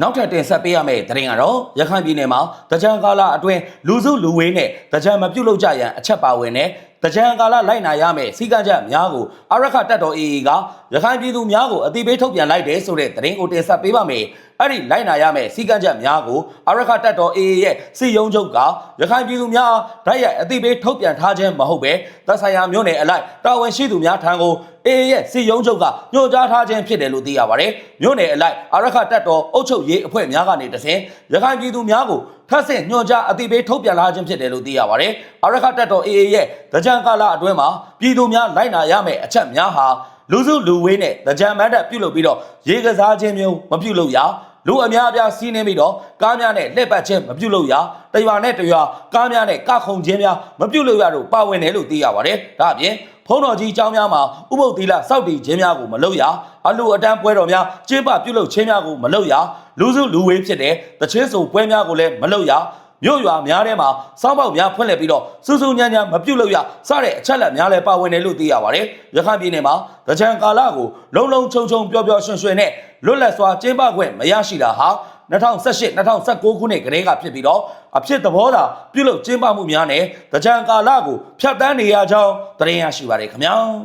နောက်ထပ်တင်ဆက်ပေးရမယ့်သတင်းကတော့ရခိုင်ပြည်နယ်မှာတကြံကာလအတွင်းလူစုလူဝေးနဲ့တကြံမပြုတ်လို့ကြရန်အချက်ပါဝင်တဲ့တကြံကာလလိုက်နာရမယ့်စီကံချက်များကိုအရခတက်တော် AA ကရခိုင်ပြည်သူများကိုအတိပေးထုတ်ပြန်လိုက်တယ်ဆိုတဲ့သတင်းကိုတင်ဆက်ပေးပါမယ်။ အဲ့ဒီလိုက်နာရမယ့်စီကံချက်များကိုအရခတက်တော် AA ရဲ့စီယုံချုပ်ကရခိုင်ပြည်သူများဓာတ်ရိုက်အတိပေးထုတ်ပြန်ထားခြင်းမဟုတ်ပဲသက်ဆိုင်ရာမြို့နယ်အလိုက်တာဝန်ရှိသူများထံကို AA ရဲ့စီယုံချုပ်ကညွှန်ကြားထားခြင်းဖြစ်တယ်လို့သိရပါတယ်။မြို့နယ်အလိုက်အရခတက်တော်အုပ်ချုပ်ရေးအဖွဲ့များကနေတဆင်ရခိုင်ပြည်သူများကိုထပ်ဆင့်ညွှန်ကြားအသိပေးထုတ်ပြန်လာခြင်းဖြစ်တယ်လို့သိရပါတယ်။အရခတက်တော် AA ရဲ့တကြံကာလအတွင်းမှာပြည်သူများလိုက်နာရမယ့်အချက်များဟာ လူစုလူဝေးနဲ့တကြံမတ်တပ်ပြုတ်လုပ်ပြီးတော့ရေကစားခြင်းမျိုးမပြုတ်လို့ရလူအများအပြားစီးနှင်းပြီးတော့ကားများနဲ့လှည့်ပတ်ခြင်းမပြုတ်လို့ရတရွာနဲ့တရွာကားများနဲ့ကခုံခြင်းများမပြုတ်လို့ရတို့ပါဝင်တယ်လို့သိရပါတယ်ဒါအပြင်ဖုံးတော်ကြီးအကြောင်းများမှာဥပုပ်သီလစောက်တည်ခြင်းများကိုမလုပ်ရအလူအတန်းပွဲတော်များကျင်းပပြုတ်လုပ်ခြင်းများကိုမလုပ်ရလူစုလူဝေးဖြစ်တဲ့တချင်းစုံပွဲများကိုလည်းမလုပ်ရ မြို့ရွာများထဲမှာစောင်းပေါက်များဖွင့်လှစ်ပြီးတော့စူးစူးညံ့ညံ့မပြုတ်လို့ရစတဲ့အချက်လက်များလည်းပါဝင်တယ်လို့သိရပါတယ်။ရခိုင်ပြည်နယ်မှာတကြံကာလကိုလုံလုံချုံချုံပျော်ပျော်ရွှင်ရွှင်နဲ့လွတ်လပ်စွာကျင်းပခွင့်မရရှိတာဟာ2018 2019ခုနှစ်ကတည်းကဖြစ်ပြီးတော့အဖြစ်သဘောသာပြုလုပ်ကျင်းပမှုများနဲ့တကြံကာလကိုဖျက်ဆီးနေရကြောင်းသတင်းရရှိပါတယ်ခင်ဗျာ။